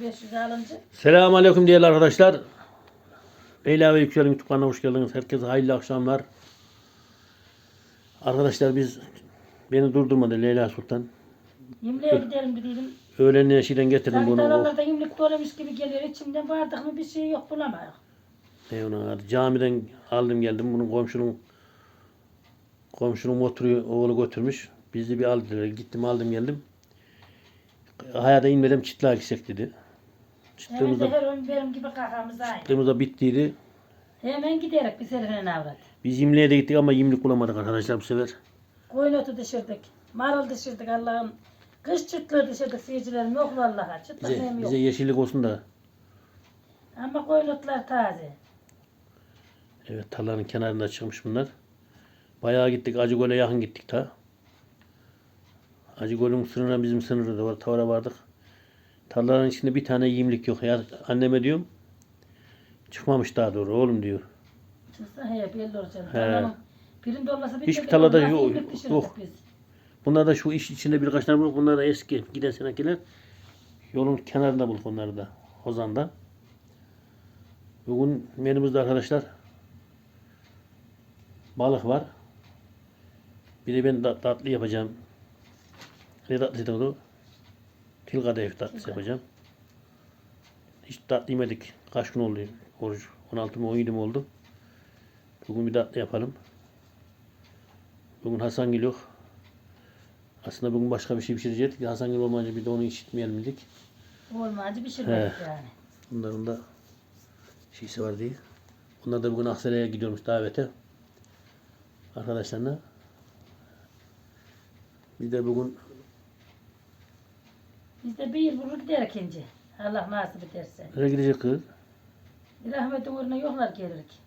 500 alınca. Selamun Aleyküm değerli arkadaşlar. Leyla ve Yüksel'in YouTube kanalına hoş geldiniz. Herkese hayırlı akşamlar. Arkadaşlar biz beni durdurmadı Leyla Sultan. Yimliğe gidelim dedim. Öğlen eşiden getirdim bunu. Aralarda yimlik dolamış gibi geliyor. İçimden bardak mı bir şey yok bulamayız. ne ona? Camiden aldım geldim. Bunun komşunun komşunun motoru oğlu götürmüş. Bizi bir aldılar. Gittim aldım geldim. Hayata inmeden çıtlığa gitsek dedi. Hemen de Çıktığımızda, her gün benim gibi kakamız aynı. çıktığımızda bittiydi. Hemen giderek bir serifine avrat. Biz yimliğe de gittik ama yimlik bulamadık arkadaşlar bu sefer. Koyun otu düşürdük. Marul düşürdük Allah'ım. Kış çıtlığı düşürdük seyircilerim yok vallahi. Bize, nem yok. bize yeşillik olsun da. Ama koyun otlar taze. Evet tarlanın kenarında çıkmış bunlar. Bayağı gittik. Acıgöl'e yakın gittik ta. Acıgöl'ün sınırına bizim sınırı da var. Tavara vardık. Tarlaların içinde bir tane yiyimlik yok. Ya anneme diyorum. Çıkmamış daha doğru oğlum diyor. Çıksa he belli olacak. He. Tarlanın Birinde olmasa bir Hiçbir tarlada yok- yok. biz. Bunlar da şu iş içinde birkaç tane bulduk. Bunlar da eski. Giden senekiler. Yolun kenarında bulduk onları da. Ozan'da. Bugün menümüzde arkadaşlar balık var. Bir de ben tatlı yapacağım. Ne tatlıydı o? Til kadayıf tatlısı yapacağım. Hiç tatlı yemedik. Kaç gün oldu oruç? 16 mı 17 mi oldu? Bugün bir tatlı yapalım. Bugün Hasan Gül yok. Aslında bugün başka bir şey pişirecektik. Hasan Gül olmayınca bir de onu işitmeyelim dedik. Olmayınca şey yok yani. Bunların da şeysi var diye. Onlar da bugün Aksaray'a gidiyormuş davete. Arkadaşlarına. Biz de bugün Biz de bir yıl vurur gider ikinci. Allah nasip ederse. nereye gidecek kız? Rahmetin uğruna yoklar gelirik.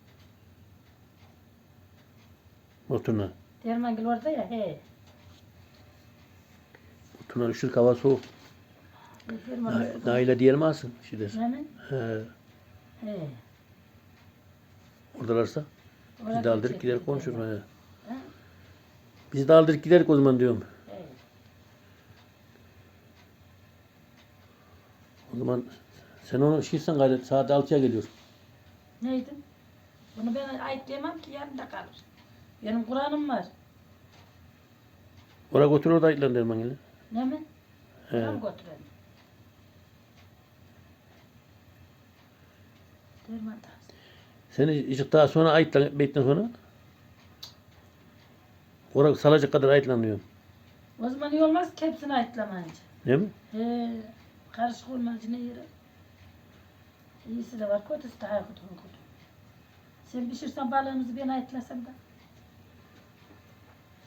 Motoruna. Dermangil orada ya he. Motoruna üşür hava soğuk. Dermangil. Na- Nail'e diyelim alsın. Dersin. Hemen. He, He. oradalarsa Orada biz de aldırıp gidecek gider bir konuşur. de. He. Ha? Biz de aldırıp giderik o zaman diyorum. He. O zaman sen onu işirsen gayret saat 6'ya geliyor. Neydi? Bunu ben ayıtlayamam ki yanında kalır. Benim Kur'an'ım var. Oraya götür orada ayıtlan derim ben Ne mi? He. Kur'an götürelim. Derman da. Seni icik daha sonra ayıtlan, beytten sonra. Oraya salacak kadar ayıtlan diyorum. O zaman iyi olmaz ki hepsini ayıtlamayınca. Değil mi? He. Karışık olmayınca ne yere? İyisi de var, kötüsü hayır kötü kötü. Sen pişirsen balığımızı ben ayıtlasam da.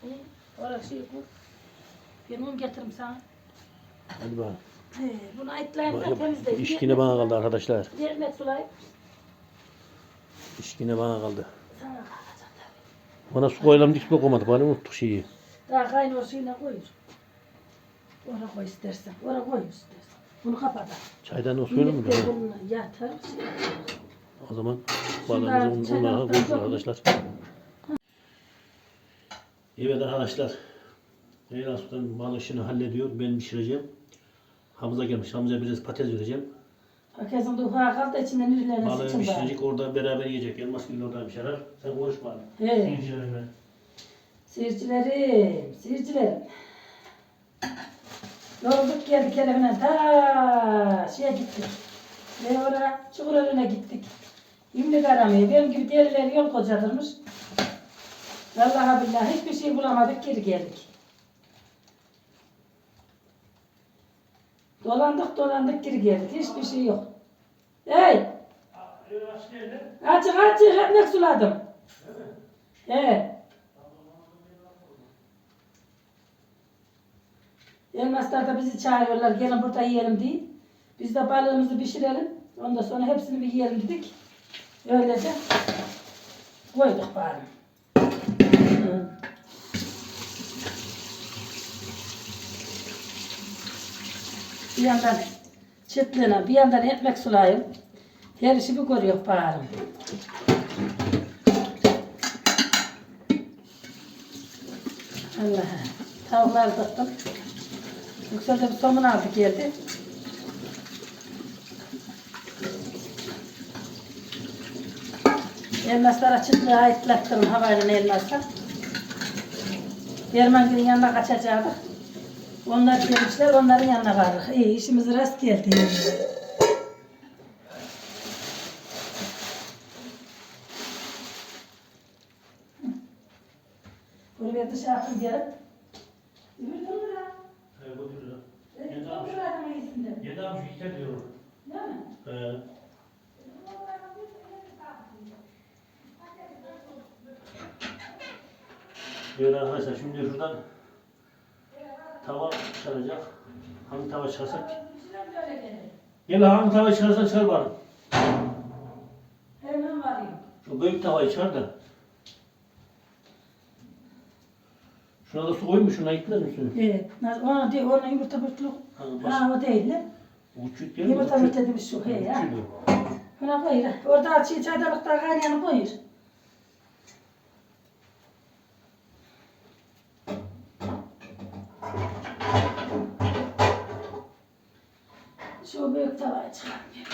He. Orası şey kur. Ben un getiririm sana. Hadi bakalım. He. Bunu ayıtlayın da temizleyin. İş yine bana kaldı arkadaşlar. Yerine sulayıp İş yine bana kaldı. sana kalacak tabii. Bana su koyalım diye su koymadık. Bana unuttuk şeyi. Daha kaynıyor suyuna koyur. Oraya koy istersen. Oraya koy istersen. Bunu kapat. Çaydan o suyunu mu? Bununla yatar. O zaman Şunlar un- unlara çaydan koyduk sonra- arkadaşlar. Evet arkadaşlar. Leyla Sultan balık işini hallediyor. Ben pişireceğim. Hamza gelmiş. Hamza biraz patates vereceğim. Herkesin ufağı kaldı içinden ürünlerine Balığı sıçın bari. pişirecek orada beraber yiyecek. Elmas gibi oradan bir şeyler. Sen konuşma abi. Seyircilerime. Seyircilerim, seyircilerim. Yorulduk geldik elimden ta şeye gittik. Ve oraya Çukurölü'ne gittik. İmlik aramaya. Benim gibi deliler yol kocadırmış. Vallahi billahi hiçbir şey bulamadık geri geldik. Dolandık dolandık geri geldik. Hiçbir şey yok. Hey! Açık açık ekmek suladım. Evet. Elmaslar da bizi çağırıyorlar. Gelin burada yiyelim diye. Biz de balığımızı pişirelim. Ondan sonra hepsini bir yiyelim dedik. Öylece koyduk bari. Bir yandan çıtlığına, bir yandan ekmek sulayayım. Her işi bir görüyor bari. Allah. Tavukları tıktım. Yüksel de bir somun aldı geldi. Elmaslara çıktı ayıtlattım havayla elmaslar. Derman günün yanına kaçacaktık. Onlar gelmişler, onların yanına vardık. İyi, işimiz rast geldi. Yani. Buraya dışarı gelip mi? He. Evet arkadaşlar şimdi şuradan tava çıkaracak. Hangi tava çıkarsak? Böyle. Gel hangi tava çıkarsan çıkar bari. Hemen varayım. Şu büyük tavayı çıkar da. Şuna da su koymuş, şuna gitmez misin? Evet. Ona değil, ona yumurta bırtlık. Ha, Ha o değil lan. Uçuk değil mi? Yumurta Uçuk. bırtlık şu he ya. Buna koyur. Orada çiğ çaydanlıkta kaynayanı koyur. Şu büyük tavayı çıkarmıyor.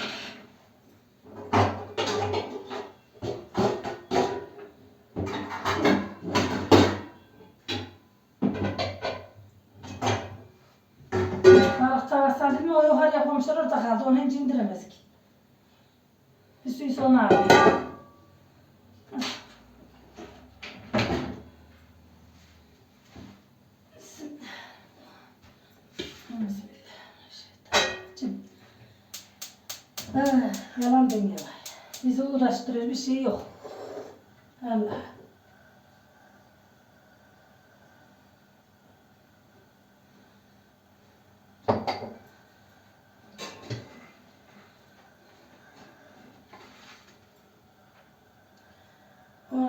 Orada kaldı. Onu. Bir suyu sonra alıyor. Bismillahirrahmanirrahim. Ah, Yalan demiyorlar. Bizi uğraştırır bir şey yok. Allah.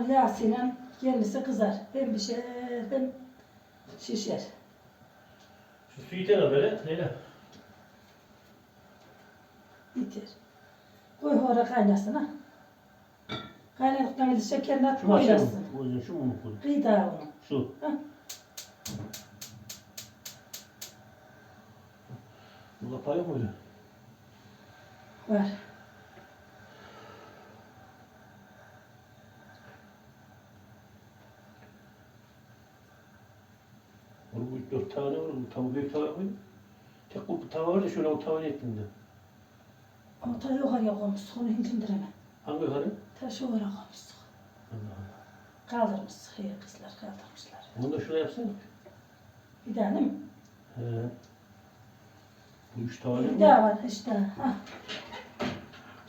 O yağsıyla kendisi kızar. Hem bir şey hem şişer. Şu suyu tel al böyle. Neyle? Bitir. Koy oraya kaynasın ha. Kaynadıktan gidip şekerini at Şu aşağı mı? koyasın. O yüzden şu mu mu koy? Daha onu. Su. Ha. Bu kapağı yok muydu? Var. Oğlum bu tane. Bu tava büyük tava koydum. Tek bu tava var da şöyle o tavayı ettim de. O ta yukarıya koymuştuk. Onu hiç indiremem. Hangi yukarı? Ta şu oraya koymuştuk. Allah Allah. Kaldırmıştık. Hey kızlar kaldırmışlar. Bunu da şuraya yapsana. Bir değil mi? He. Bu üç tava değil Bir mi? daha var işte. Ha.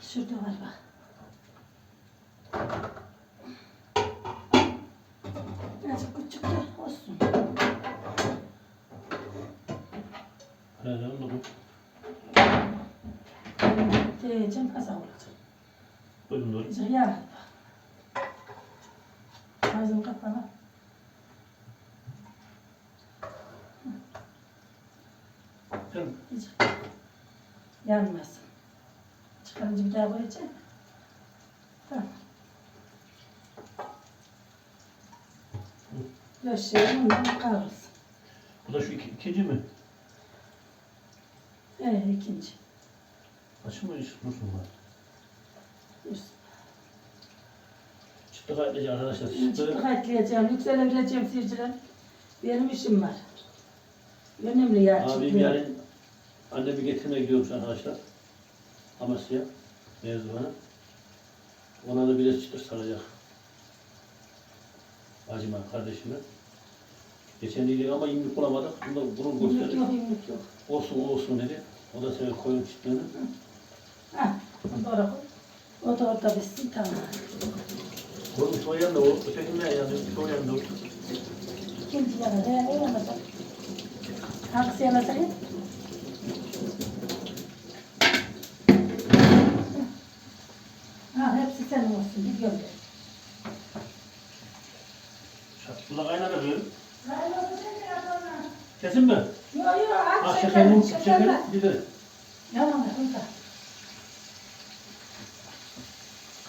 Şurada var bak. Azıcık küçük de olsun. He, koy. Diyeceğim kazan olacak. Koydum doğru. At bak. Ağzını kapana. Azıcık. Yanmasın. Çıkarınca bir daha koyacağım. Tamam. Ondan kavrulsun. bu da şu iki, ikinci mi? Evet ikinci. Açın mı? Dursun var. Dursun. Çıktı kaydedici arkadaşlar. Çıktı Çıktı. kayıtlayacağım, yükselebileceğim seyirciler. Benim işim var. Önemli ya. Abim çıktı. yarın annemi getirmeye gidiyormuş arkadaşlar. Amasya. Mevzubana. Ona da biraz çıtır saracak. Acıma kardeşime. Geçen dedik ama yumruk bulamadık. Bunda gurur Yumruk gösterdik. yok, yumruk yok. Olsun olsun dedi. O da senin koyun. Ha, doğru koy. O da orada bitsin tamam. Koymuş o yanında o ötekinde yani o yanında o. İkinci yana da yanacak. Hangisi yanacak? Ha, hepsi senin olsun. Bir gönder. Şartla kaynadı böyle. Kesin mi? Yok yok, Ah şekerler, şekerim şekerler. gider. Yalan burada.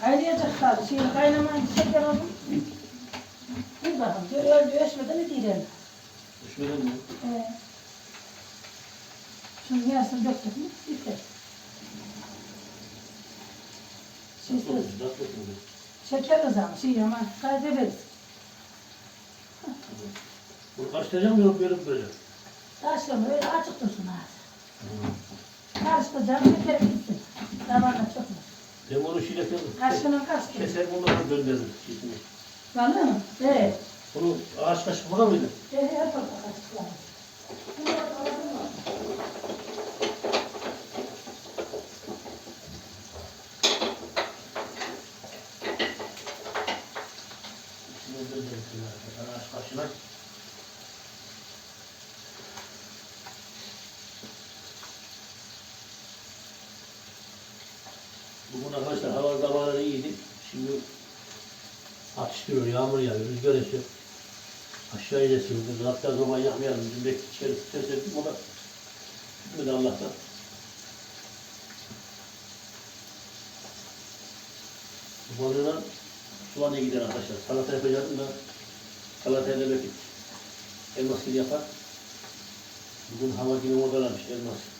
Kaynayacak tabii. Şey, kaynamayın şeker olun. Dur bakalım. Öldü, ölçmeden ne diyelim. Düşmeden mi? Ee, şunun yarısını döktük mü? Bitti. Şey? Şeker kızarmış iyi ama kaydederiz. Bunu karıştıracağım yok böyle böyle. Taşlama öyle açık dursun ağzı. Karıştıracağım şeker gitsin. Tabağına çok mu? Ben onu şeyle keserim. Kaşkının kaşkı. Keserim ondan gönderirim. Şeyini. Vallahi mı? Evet. Bunu ağaç kaşık burada mıydı? Evet, hep orada kaşıklar. Şunu gönderirsin arkadaşlar. Ağaç kaşığına. Bugün arkadaşlar hava zamanı iyiydi. Şimdi atıştırıyor, yağmur yağıyor, rüzgar esiyor. Aşağıya esiyor. Biz hatta zaman yapmayalım. Bizim belki içeri tutarsak o da gitmedi Allah'tan. Balığına soğanı gider arkadaşlar. Salata yapacaktım da salataya da belki elmas gibi yapar. Bugün hava yine oradalarmış elmas.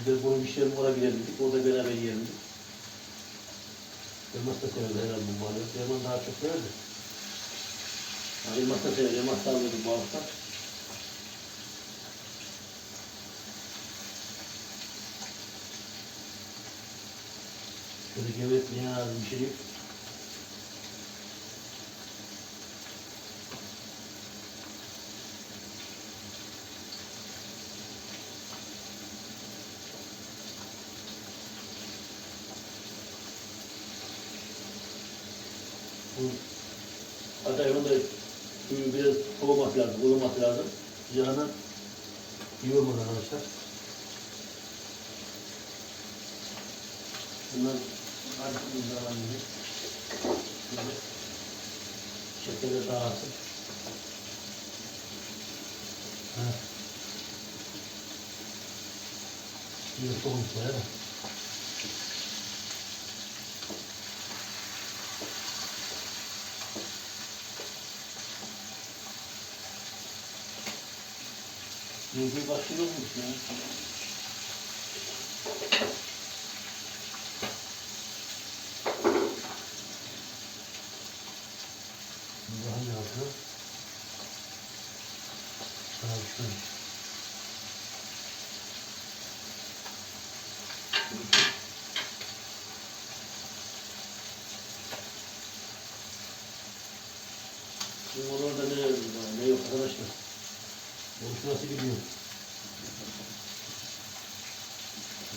Biz de bunu pişirelim oraya gidelim dedik. Orada beraber yiyelim dedik. Elmas da severdi herhalde bu balığı. Elmas daha çok severdi. Ha, elmas da sever. Elmas da alıyordu balıktan. Şöyle gevrek lazım bir şey yok. Bu hatta yanında suyu biraz soğuması ılıması lazım. İyi olmalı arkadaşlar. Bunlar artık zaman gibi. Şekeri dağılsın. Ha. İyi soğumuşlar Yedi başlıyormuş ya. Daha ne yapıyor? Daha şöyle. Şimdi orada ne, ne yok arkadaşlar? Oruç nasıl gidiyor?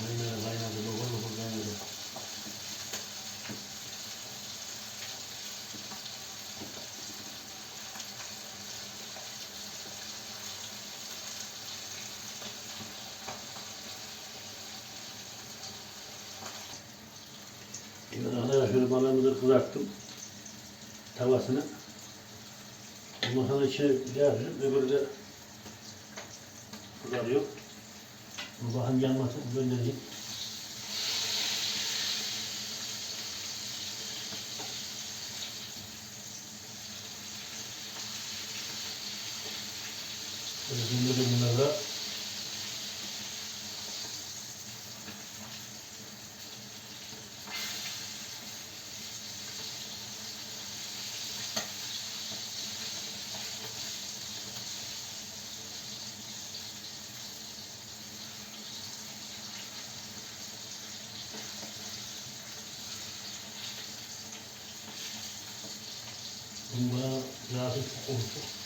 Aynen aynen. Lokur lokur kaynadı. Evet arkadaşlar şöyle balığımızı kızarttım. Tavasını. Ondan sonra içine yardım. Öbürü de kızarıyor. Bakın yanmasın. Göndereyim. puso.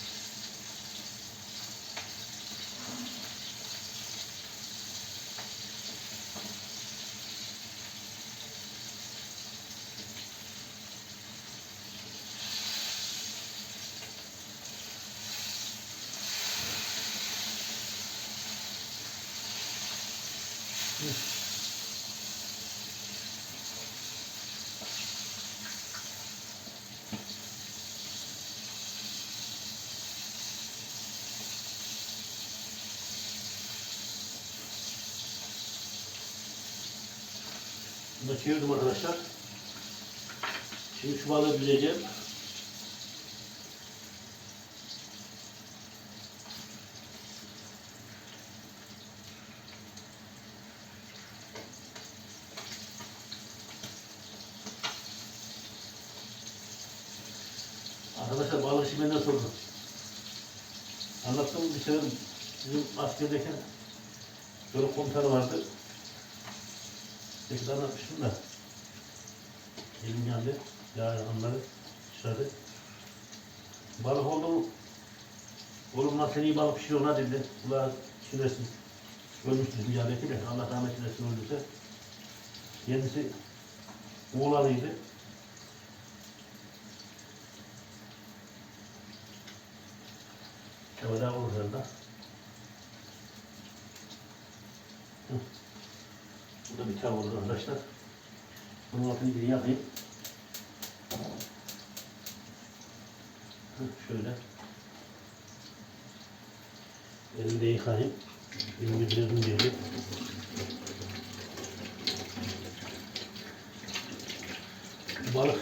Bunu arkadaşlar. Şimdi şu balığı bileceğim. Arkadaşlar balık işi benden sordu. Anlattım bir sefer bizim askerdeyken böyle komutanı vardı. Peki anlatmıştım da. Elim geldi. Ya onları dışarı. Balık oldu mu? Oğlum lan sen iyi balık pişiriyorsun ha dedi. Ulan şurası. Ölmüş bizim yerdeki de. Allah rahmet eylesin öldüyse. Kendisi Muğla'lıydı. Şöyle olur herhalde. Hı. Bu da bir tav olur arkadaşlar. Bunun altını bir yakayım. Şöyle. Elimi de yıkayayım. Elimi biraz diyelim. Balık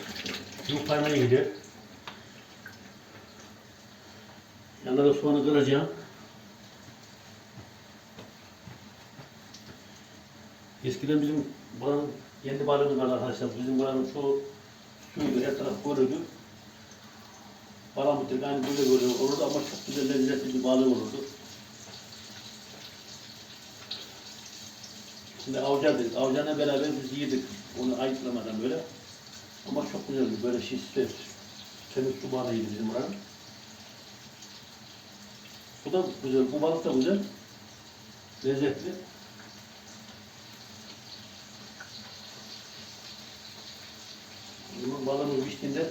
yukarına gidiyor. Yanına da soğanı kıracağım. Eskiden bizim buranın kendi balığımız var arkadaşlar. Bizim buranın şu suydu, her taraf koruydu. Palamutrik aynı böyle böyle olurdu ama çok güzel lezzetli bir balık olurdu. Şimdi avcaydık. Avcayla beraber biz yedik. Onu ayıklamadan böyle. Ama çok güzeldi. Böyle şişli. Temiz su balığıydı bizim buranın. Bu da güzel. Bu balık da güzel. Lezzetli. Bunun balığımız piştiğinde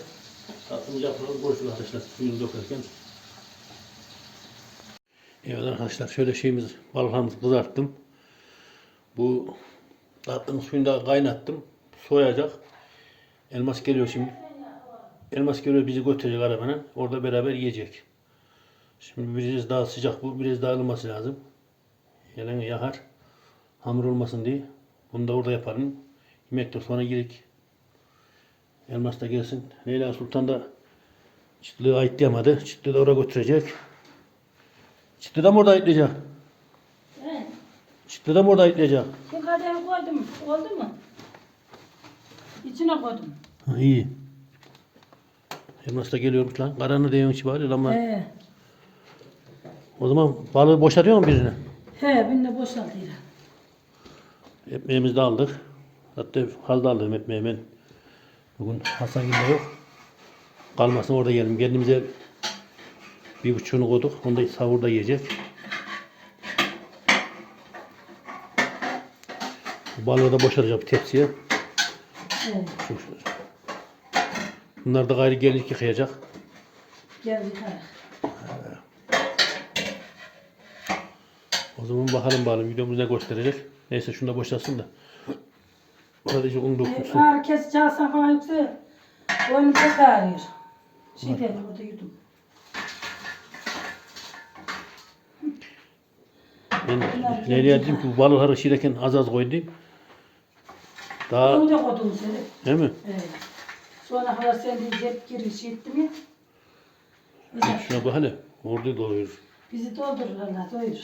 tatlımızı yapalım. Görüşürüz arkadaşlar. Suyunu dökerken. Evet arkadaşlar şöyle şeyimiz balıklarımızı kızarttım. Bu tatlının suyunu da kaynattım. Soğuyacak. Elmas geliyor şimdi. Elmas geliyor bizi götürecek arabana. Orada beraber yiyecek. Şimdi biraz daha sıcak bu. Biraz daha ılıması lazım. Yeleni yakar. Hamur olmasın diye. Bunu da orada yaparım. Yemekten sonra yedik. Elmas da gelsin. Leyla Sultan da çıtlığı ayıtlayamadı. Çıtlığı da oraya götürecek. Çıtlığı da mı orada ayıtlayacak? He. Çıtlığı da mı orada ayıtlayacak? Şu kadehi koydum. Oldu mu? İçine koydum. Ha, iyi. Elmas da geliyormuş lan. Diyorsun içi bari ama He. o zaman balığı boşaltıyor mu birine? He, binne boşaltıyla. Ekmeğimizi de aldık. Hatta halde aldım ekmeği ben. Bugün Hasan gibi yok. Kalmasın orada yiyelim. Kendimize bir buçuğunu koyduk. Onu da sahurda yiyecek. Bu balığı da boşaltacağım bir tepsiye. Şu- Bunlar da gayrı gelinlik yıkayacak. Gel yıkarak. O zaman bakalım bakalım videomuz ne gösterecek. Neyse şunu da boşalsın da. Sadece un dokunsun. ağrı kesici alsam falan yoksa boynum çok ağrıyor. Şey dedi burada yudum. Ben Leyla'ya dedim ki bu balıkları şireken az az koy diyeyim. Daha Onu da koydum seni. değil mi? Evet. Sonra hava sen de cep giriş etti mi? Bize, Şuna bak hele. Orada doluyor. bizi doldurur Allah doyurur.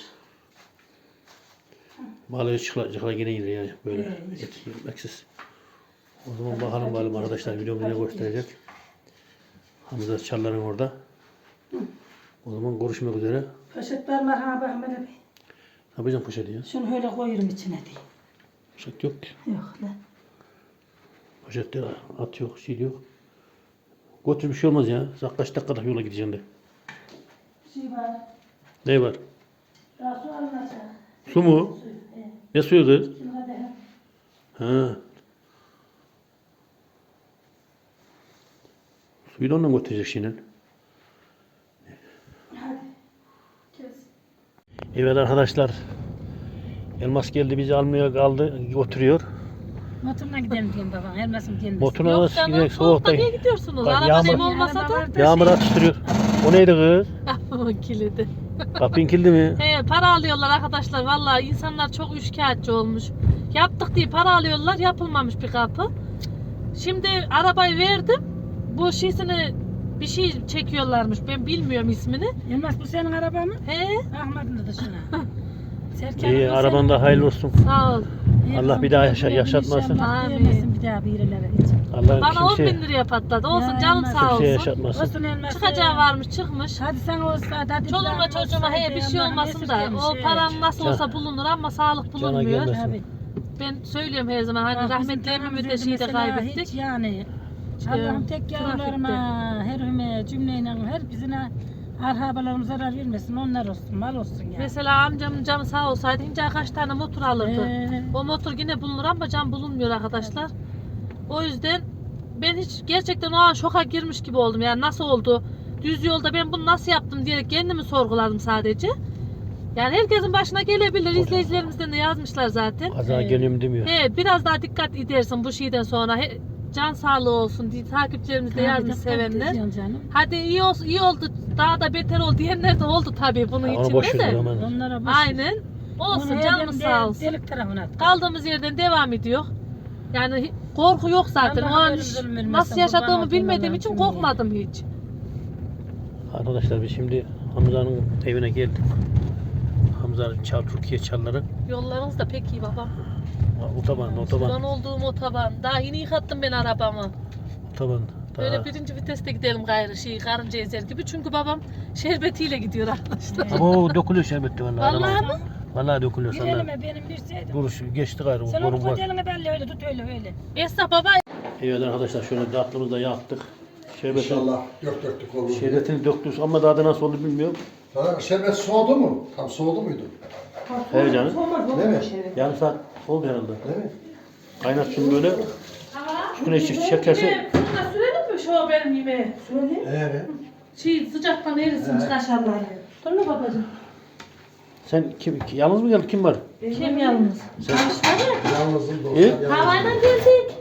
Balığı çıkla, çıkla yine gidiyor yani böyle Evet. et yemeksiz. O zaman bakalım bakalım arkadaşlar videomu ne gösterecek. Hamza Çallar'ın orada. O zaman görüşmek üzere. Poşet parmağı ha bak hele bir. Ne yapacağım poşeti ya? Şunu öyle koyuyorum içine diye. Poşet yok ki. Yok lan. Poşette at yok, şey yok. Götür bir şey olmaz ya. Sen kaç dakikada yola gideceksin de. Şey var. Ne var? Daha su alınacak. Su mu? Ne suyu kız? Şunu hadi. Ha. Suyu da ondan götürecek şimdi. Evet arkadaşlar. Elmas geldi bizi almaya kaldı götürüyor. Motoruna gidelim diyorum babam. Elmasım gelmesin. Motoruna Yok nasıl canım gidelim soğukta soğukta. niye gidiyorsunuz? Bak, Araba yağmur- nem olmasa da Yağmur atıştırıyor. O neydi kız? Kilidi. Kapın kildi mi? He, para alıyorlar arkadaşlar. Vallahi insanlar çok üçkağıtçı olmuş. Yaptık diye para alıyorlar. Yapılmamış bir kapı. Şimdi arabayı verdim. Bu şişini bir şey çekiyorlarmış. Ben bilmiyorum ismini. Elmas bu senin araban mı? He, Ahmet'in de şuna. Serkan'ın İyi araban da hayırlı olsun. sağ ol. Allah bir daha yaşa- yaşatmasın. Amin. bir daha birilere. Allah Bana 10 bin kimseye, liraya patladı. Olsun Ya, canım elmas sağ kimseye olsun. yaşatmasın. Olsun elması. Çıkacağı varmış çıkmış. Hadi sen olsa hadi. Çoluğuma çocuğuma he bir şey olmasın da o evet. paran nasıl olsa bulunur ama sağlık Cana bulunmuyor. Tabii. Ben söylüyorum her zaman hani rahmetli evimi de şeyi de kaybettik. Hiç yani. Şey, Allah'ım tek yavrularıma, her hüme, cümleyle her bizine arhabalarım zarar vermesin. Onlar olsun, mal olsun ya. Mesela amcamın canı sağ olsaydı ince kaç tane motor alırdı. Ee, O motor yine bulunur ama can bulunmuyor arkadaşlar. O yüzden ben hiç gerçekten o an şoka girmiş gibi oldum. Yani nasıl oldu? Düz yolda ben bunu nasıl yaptım diyerek kendimi sorguladım sadece. Yani herkesin başına gelebilir. İzleyicilerimizden de yazmışlar zaten. Kaza geliyorum demiyor. He, biraz daha dikkat edersin bu şeyden sonra. He, can sağlığı olsun diye takipçilerimiz de yazmış sevenler. Hadi iyi olsun, iyi oldu. Daha da beter ol diyenler de oldu tabii bunun Onu içinde boş ver de. Onlara boş. Aynen. Olsun Onu canımız elden sağ olsun. Delik tarafına at. Kaldığımız yerden devam ediyor. Yani hi- korku yok zaten. Allah o an haberin hiç zulüm vermesin, nasıl kurban yaşadığımı olduğum bilmediğim Allah'ın için cümleye. korkmadım hiç. Arkadaşlar biz şimdi Hamza'nın evine geldik. Hamza'nın çal Türkiye çalları. Yollarınız da pek iyi babam. Otoban, otoban, Kurban olduğum otoban. Daha yeni yıkattım ben arabamı. otoban. Daha Böyle birinci viteste gidelim gayrı şey karınca ezer gibi. Çünkü babam şerbetiyle gidiyor arkadaşlar. Ama dökülüyor şerbetli vallahi. Vallahi araba. mı? Vallahi dökülüyor Bir sana. elime benim bir şeydi. Dur şu geçti gayrı. Sen onu koy elime benle öyle tut öyle öyle. Esra baba Evet arkadaşlar şöyle tatlımızı da yaktık. Şerbetini, İnşallah dört dörtlük olur. şerbetini döktük ama daha da nasıl oldu bilmiyorum. Sana şerbet soğudu mu? Tam soğudu muydu? Evet canım. Değil mi? Yarım saat oldu herhalde. Değil mi? Kaynatsın böyle. Üstüne şekersi. Şekersi. Fırına sürelim mi şu benim yemeği? Evet. Şey sıcaktan erisin Evet. kaşarlar. Dur mu babacığım? Sen kim, yalnız mı geldin? Kim var? Kim yalnız? Sen Yalnızım dostlar. İyi. yalnızım. Havayla geldik.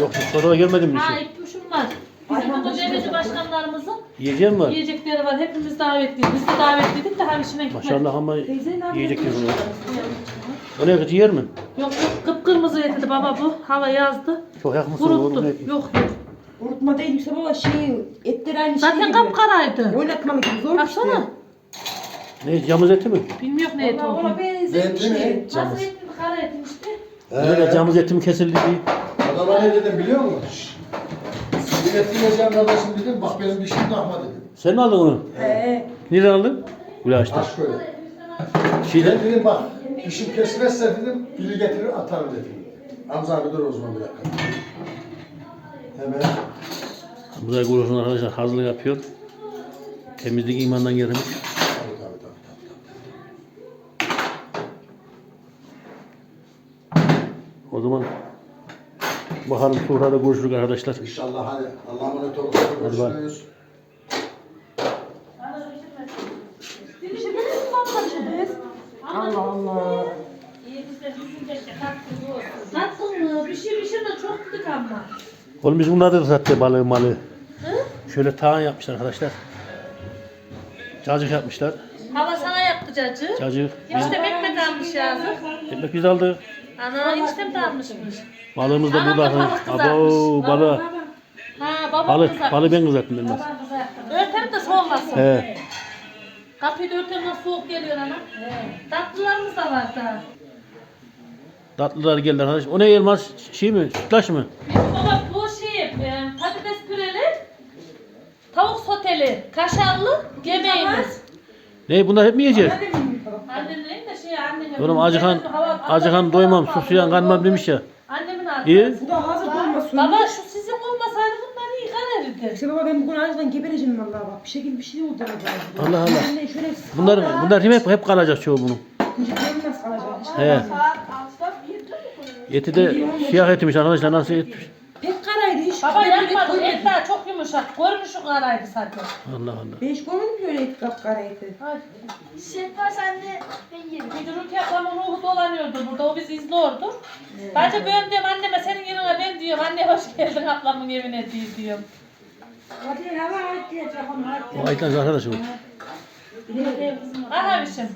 yok sonra gelmedin mi Ha işe? ipuşum var. Bizim bu devleti başkanlarımızın Yiyeceğim var. yiyecekleri var. Hepimiz davetliyiz. Biz de davetliydik de hem işine gitmedik. Maşallah ama yiyecek yiyorsun. O ne kız yer mi? Yok yok kıpkırmızı yedirdi baba bu. Hava yazdı. Çok yakmışsın oğlum. Kuruttu. Ne? Yok yok. Unutma değil Yusuf ama şey etler aynı şey Zaten gibi. kapkaraydı. Oynatmalık gibi zor Baksana. işte. Ne camız eti mi? Bilmiyorum ne eti Vallahi ona olduğunu. bir Zeytin mi? şey. Nasıl etin kara etin işte. Öyle camız eti mi kesildi diye. Adama ne dedim biliyor musun? Şşş. Bir et yiyeceğim kardeşim dedim. Bak benim dişim takma dedim. Sen mi aldın onu? He. Nereden aldın? Gülaş'ta. Aç böyle. Şeyden. Ben dedim bak dişim kesilmezse dedim biri getirir atarım dedim. Hamza abi dur o zaman bir dakika. Hemen. Buraya kurulsun arkadaşlar hazırlık yapıyor. Temizlik imandan gelmiş. Tabii tabii tabii. O zaman bakalım sonra da görüşürüz arkadaşlar. İnşallah hadi. Allah'a emanet olun. Görüşürüz. Allah Allah. Tatlım mı? Bir şey bir şey de çok dedik ama. Oğlum biz bunlarda da zaten balığı malı. Şöyle tahan yapmışlar arkadaşlar. Cacık yapmışlar. Hava sana yaptı cacı. Cacık. Biz, Eniştem ekmek almış yazık. ekmek biz aldık. Ana eniştem de almışmış. Balığımız da Anam burada. da balık kızartmış. Abo balığı. Ha babam Balık, kızartmış. balığı ben kızarttım elmas. Örtelim de soğumasın. He. Kapıyı da örtelim nasıl soğuk geliyor ana. Tatlılarımız da var daha. Tatlılar geldi arkadaş. O ne elmas? Şey mi? Sütlaç mı? Bizim baba bu şey e, patates püreli, tavuk soteli, kaşarlı yemeğimiz. Ne bunlar hep mi yiyeceğiz? Annemin de şey annemin. Oğlum acıkan, acıkan doymam, susuyan kanmam demiş ya. Annemin adı. İyi. Bu da hazır olmasın. Baba şu sizin olmasaydı bunları yıkar erirdi. İşte baba ben bugün ağzından gebereceğim vallahi bak. Bir şekilde bir şey oldu acaba. Allah Allah. Şöyle Bunlar, bunlar hep, hep kalacak çoğu bunun. Nasıl kalacak? He. Eti de siyah etmiş arkadaşlar nasıl et? Pek karaydı hiç. Baba koymadım. Et daha çok yumuşak. Görmüşük araydı zaten. Allah Allah. Ben hiç koymadım ki öyle et kapkara eti. Şefkat anne ben yerim. Müdürlük yapmamın ruhu dolanıyordu burada. O bizi izliyordu. Bence ben diyorum anneme senin yerine ben diyorum. Anne hoş geldin ablamın evine diye diyorum. Hadi onu hadi. O Aytan arkadaş o. Aha biçim.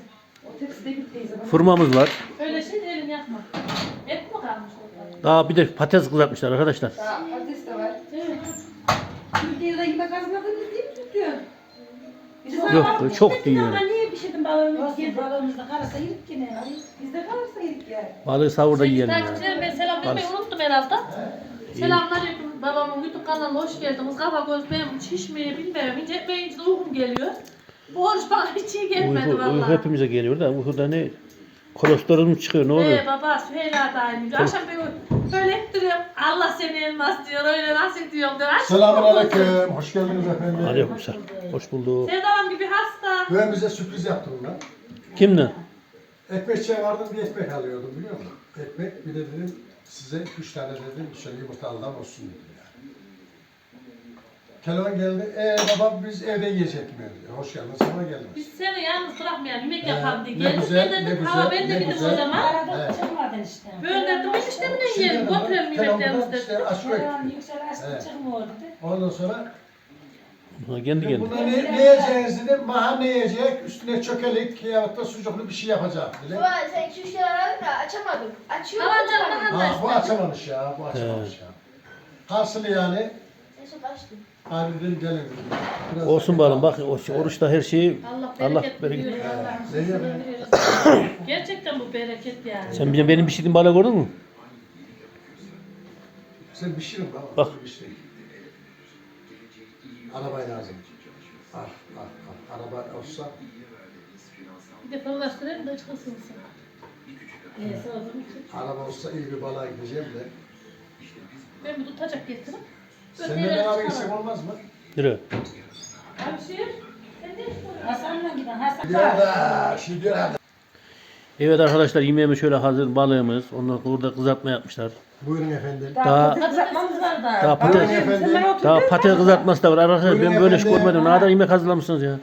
O tepside bir teyze bak. Fırmamız var. Öyle şey de elin yakma. Et mi kalmış orada? Daha bir de patates kızartmışlar arkadaşlar. Daha patates de var. Bir teyze yemek hazırladınız değil mi tutuyor? Yok çok diyor. Ama niye pişirdin balığını? Olsun balığımızda karasa yedik yine. Bizde kalırsa yedik ya. Balığı savurda yiyelim ya. takipçilerime selam vermeyi unuttum herhalde. Selamünaleyküm babamın YouTube kanalına hoş geldiniz. Kafa göz benim şişmeyi bilmiyorum. İnce etmeyince de uykum geliyor. Bu oruç bana hiç iyi gelmedi Uyku, uyku hepimize geliyor da uykuda ne kolesterolüm çıkıyor ne oluyor? Ee baba Süheyla da aynı. Akşam böyle, böyle ettiriyorum. Allah seni elmas diyor. Öyle nasıl diyorum diyor. Aşk Selamun olsun. aleyküm. Hoş geldiniz efendim. Aleykümselam. Hoş bulduk. Sevdam gibi hasta. Ben bize sürpriz yaptım lan. Kimle? Ekmekçiye vardım bir ekmek alıyordum biliyor musun? Ekmek bir de dedim size üç tane dedim şöyle yumurtalıdan olsun dedim. Telefon geldi. Ee baba biz evde yiyecek mi? diyor. Hoş geldin sana geldiniz. Biz seni yalnız bırakmayalım. Yemek Ee, yapalım diye ne geldik. güzel, ben ne dedim güzel, hava ben de ne gidip o güzel. zaman. Arada Evet. çıkmadın işte. Böyle dedim eniştemle yiyelim. Şimdi Götürelim yemeklerimizi işte dedi. aşk yok. Yalan yüksel açtı Evet. çıkmıyor dedi. Ondan sonra Ha, kendi geldi. buna ne, ne yiyeceğiz dedim. Maha ne yiyecek? Üstüne çökelik yahut da sucuklu bir şey yapacak. Dedim. Baba sen iki üç kere aradın da açamadım. Açıyorum. Açamadım. canım, Ha, bu açamamış ya. Bu açamamış ya. Hasılı yani. Son açtım. Biraz Olsun bakalım bak o- oruçta her şeyi Allah Allah bereket bereket. veriyor. Gerçekten bu bereket yani. Sen benim, benim pişirdiğim balığı gördün mü? Sen bir şey? Bak. Bir şey. Araba lazım. Ah, ah, ah. Araba olsa. Bir de fırlaştırayım da çıkasın sen. Ee. Araba olsa iyi bir balığa gideceğim de. Ben bir tutacak getirip. Seninle beraber gitsek olmaz mı? Şey. Hiç Hasan'la giden Hasan. Da, şimdi diyor da. Evet arkadaşlar yemeğimiz şöyle hazır balığımız. Ondan burada kızartma yapmışlar. Buyurun efendim. Daha Kızartmamız var da. daha patates, efendim. daha patates kızartması da var arkadaşlar. Buyurun Ben böyle hiç efendim. görmedim. Ne kadar yemek hazırlamışsınız ya.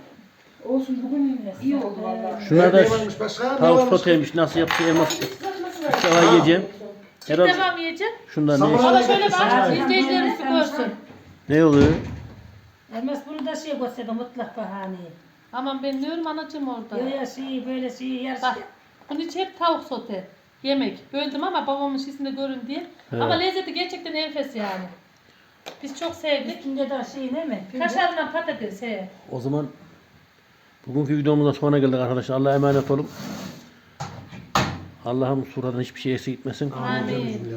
Olsun bugün iyi oldu valla. Şunlar da Ne varmış başka? Ne tavuk varmış? soteymiş. Nasıl yaptı elmas. Var. İnşallah yiyeceğim. Herhalde devam yiyeceğim. şundan Sabah- ne? Baba şöyle bak. Hayır. izleyicilerimiz görsün. Ne oluyor? Elmas bunu da şey gösterdi mutlak bahaneyi. Aman ben diyorum anacığım orada. Yo ya şey böyle şey yarış. Bak. Bunun içi hep tavuk sote. Yemek. Böldüm ama babamın şişinde görün diye. Evet. Ama lezzeti gerçekten enfes yani. Biz çok sevdik. Üstünde de şey ne mi? Kaşarla patates he. O zaman bugünkü videomuzda sonuna geldik arkadaşlar. Allah'a emanet olun. Allah'ım suradan hiçbir şey eksik gitmesin. Amin.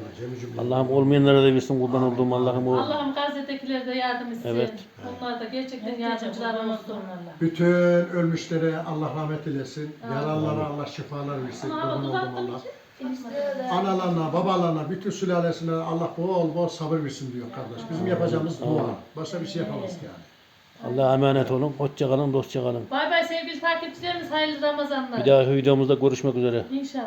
Allah'ım olmayanlara da versin kurban olduğum Allah'ım o. Allah'ım Gazze'dekilere de yardım etsin. Evet. Onlar da gerçekten yardımcılar olsun. Bütün ölmüşlere Allah rahmet dilesin. Yaralılara Allah şifalar versin. Kurban oldum Allah. Analarına, babalarına, bütün sülalesine Allah bol bol sabır versin diyor kardeş. Bizim yapacağımız dua. Başka bir şey yapamaz yani. Allah'a emanet olun. Hoşça kalın, dostça kalın. Bay bay sevgili takipçilerimiz. Hayırlı Ramazanlar. Bir dahaki videomuzda görüşmek üzere. İnşallah.